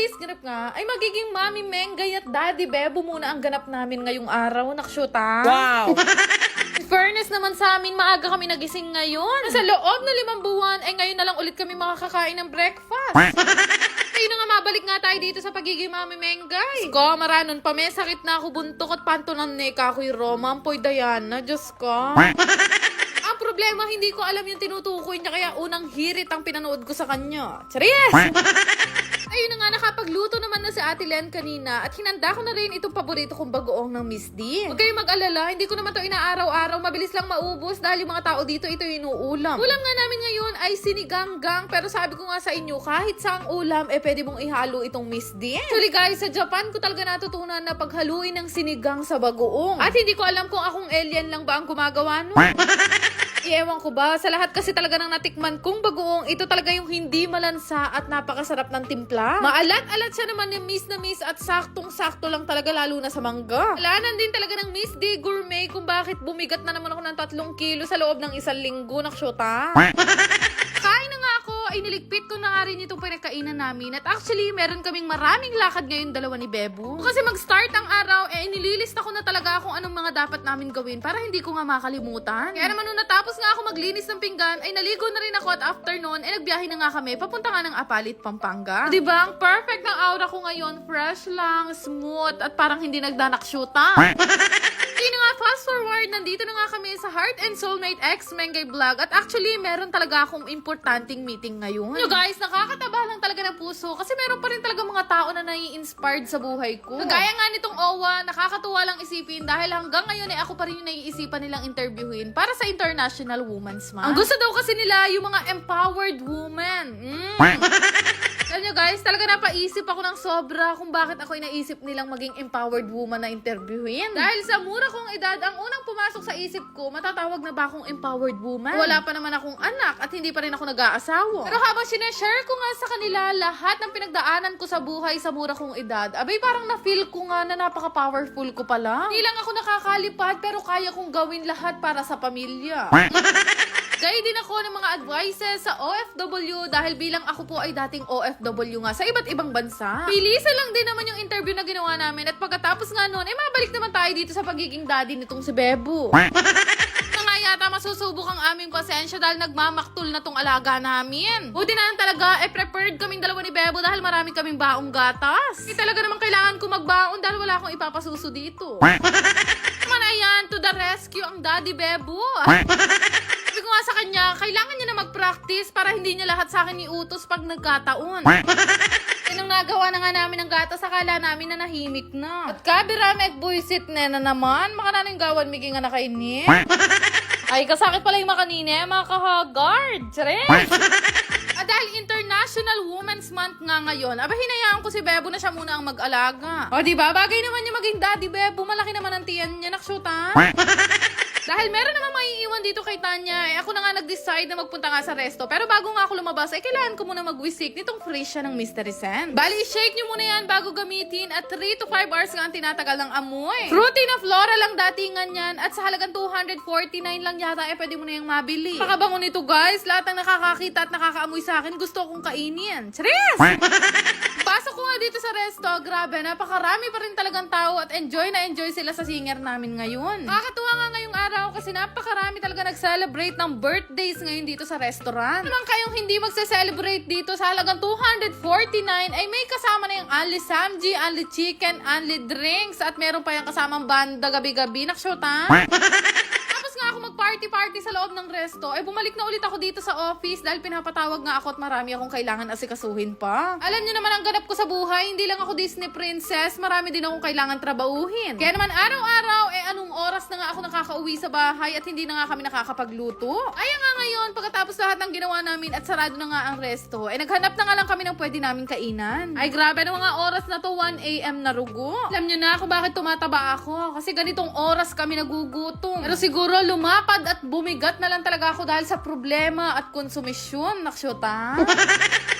guys, ganap nga, ay magiging Mami Mengay at Daddy Bebo muna ang ganap namin ngayong araw. Nakshuta. Wow! Fairness naman sa amin, maaga kami nagising ngayon. Sa loob na limang buwan, ay ngayon na lang ulit kami makakakain ng breakfast. Ayun na nga, mabalik nga tayo dito sa pagiging Mami Mengay. Ko, maranon pa, may sakit na ako buntok at pantunan ni Kakoy Roma. Ampoy Diana, Diyos ko. Ang problema, hindi ko alam yung tinutukoy niya, kaya unang hirit ang pinanood ko sa kanya. Charis! Ayun na nga, nakapagluto naman na si Ate Len kanina at hinanda ko na rin itong paborito kong bagoong ng Miss D. Huwag kayong mag-alala, hindi ko naman to inaaraw-araw, mabilis lang maubos dahil yung mga tao dito ito yung inuulam. Ulam nga namin ngayon ay siniganggang pero sabi ko nga sa inyo, kahit saang ulam, eh pwede mong ihalo itong Miss D. Actually guys, sa Japan ko talaga natutunan na paghaluin ng sinigang sa bagoong. At hindi ko alam kung akong alien lang ba ang gumagawa nun. Ewan ko ba, sa lahat kasi talaga ng natikman kong bagoong, ito talaga yung hindi malansa at napakasarap ng timpla. Maalat-alat siya naman ni Miss na Miss at saktong-sakto lang talaga lalo na sa mangga. Alanan din talaga ng Miss D Gourmet kung bakit bumigat na naman ako ng tatlong kilo sa loob ng isang linggo, naksyota. Kain na nga ako, ay niligpit ko na nga rin itong pinagkainan namin. At actually, meron kaming maraming lakad ngayon dalawa ni Bebo. Kasi mag-start ang araw, eh nililista ko na talaga kung anong mga dapat namin gawin para hindi ko nga makalimutan. Kaya naman nung natapos nga ako maglinis ng pinggan, ay naligo na rin ako at after noon, eh nagbiyahe na nga kami, papunta nga ng Apalit, Pampanga. Ba? Ang perfect ng aura ko ngayon, fresh lang, smooth, at parang hindi nagdanak-shoota. Forward, nandito na nga kami sa Heart and Soulmate X Mengay Vlog. At actually, meron talaga akong importanteng meeting ngayon. You guys, nakakataba lang talaga ng puso kasi meron pa rin talaga mga tao na nai-inspired sa buhay ko. Kagaya nga nitong OWA, nakakatuwa lang isipin dahil hanggang ngayon eh ako pa rin yung naiisipan nilang interviewin para sa International Women's Month. Ang gusto daw kasi nila yung mga empowered women. Mm. Alam nyo guys, talaga napaisip ako ng sobra kung bakit ako naisip nilang maging empowered woman na interviewin. Dahil sa mura kong edad, ang unang pumasok sa isip ko, matatawag na ba akong empowered woman? Wala pa naman akong anak at hindi pa rin ako nag-aasawa. Pero habang sineshare ko nga sa kanila lahat ng pinagdaanan ko sa buhay sa mura kong edad, abay parang na-feel ko nga na napaka-powerful ko pala. Hindi lang ako nakakalipad pero kaya kong gawin lahat para sa pamilya. Ako ng mga advices sa OFW dahil bilang ako po ay dating OFW nga sa iba't ibang bansa. Bilisan lang din naman yung interview na ginawa namin at pagkatapos nga nun, eh mabalik naman tayo dito sa pagiging daddy nitong si Bebo. yata masusubok ang aming pasensya dahil nagmamaktul na tong alaga namin. Buti na lang talaga, eh prepared kaming dalawa ni Bebo dahil marami kaming baong gatas. Hindi talaga naman kailangan ko magbaon dahil wala akong ipapasuso dito. Naman ayan, to the rescue ang daddy Bebo. Nga sa kanya, kailangan niya na mag-practice para hindi niya lahat sa akin iutos pag nagkataon. Eh, nung nagawa na nga namin ng gatas, akala namin na nahimik na. At kabira buisit na na naman, makananong gawan miging nga nakainip. Ay, kasakit pala yung makanine, mga kahagard. At dahil International Women's Month nga ngayon, aba hinayaan ko si Bebo na siya muna ang mag-alaga. O di ba bagay naman niya maging daddy Bebo, malaki naman ang tiyan niya, naksyuta. Dahil meron naman maiiwan dito kay Tanya, eh ako na nga nag-decide na magpunta nga sa resto. Pero bago nga ako lumabas, eh kailangan ko muna mag-wisik nitong siya ng Mystery Scent. Bali, shake nyo muna yan bago gamitin at 3 to 5 hours nga ang tinatagal ng amoy. Fruity na flora lang datingan yan at sa halagang 249 lang yata eh pwede mo na yung mabili. Pakabango nito guys, lahat ng nakakakita at nakakaamoy sa akin gusto kong kainin. Charis! Pasok ko nga dito sa resto, grabe, napakarami pa rin talagang tao at enjoy na enjoy sila sa singer namin ngayon. Nakakatuwa nga ngayong araw kasi napakarami talaga nag-celebrate ng birthdays ngayon dito sa restaurant. Naman kayong hindi magse-celebrate dito sa halagang 249 ay may kasama na yung Anli Samji, Anli Chicken, Anli Drinks at meron pa yung kasamang banda gabi-gabi. Nakshota? Mag-party-party sa loob ng resto, ay bumalik na ulit ako dito sa office dahil pinapatawag nga ako at marami akong kailangan asikasuhin pa. Alam niyo naman ang ganap ko sa buhay, hindi lang ako Disney princess, marami din akong kailangan trabahuhin. Kaya naman araw-araw, eh anong oras na nga ako nakakauwi sa bahay at hindi na nga kami nakakapagluto? Ay nga ngayon, pagkatapos lahat ng ginawa namin at sarado na nga ang resto, eh naghanap na nga lang kami ng pwede namin kainan. Ay grabe na mga oras na to, 1 a.m. na rugo. Alam niyo na ako bakit tumataba ako, kasi ganitong oras kami nagugutom. Pero siguro lumapad at bumigat na lang talaga ako dahil sa problema at konsumisyon, naksyota.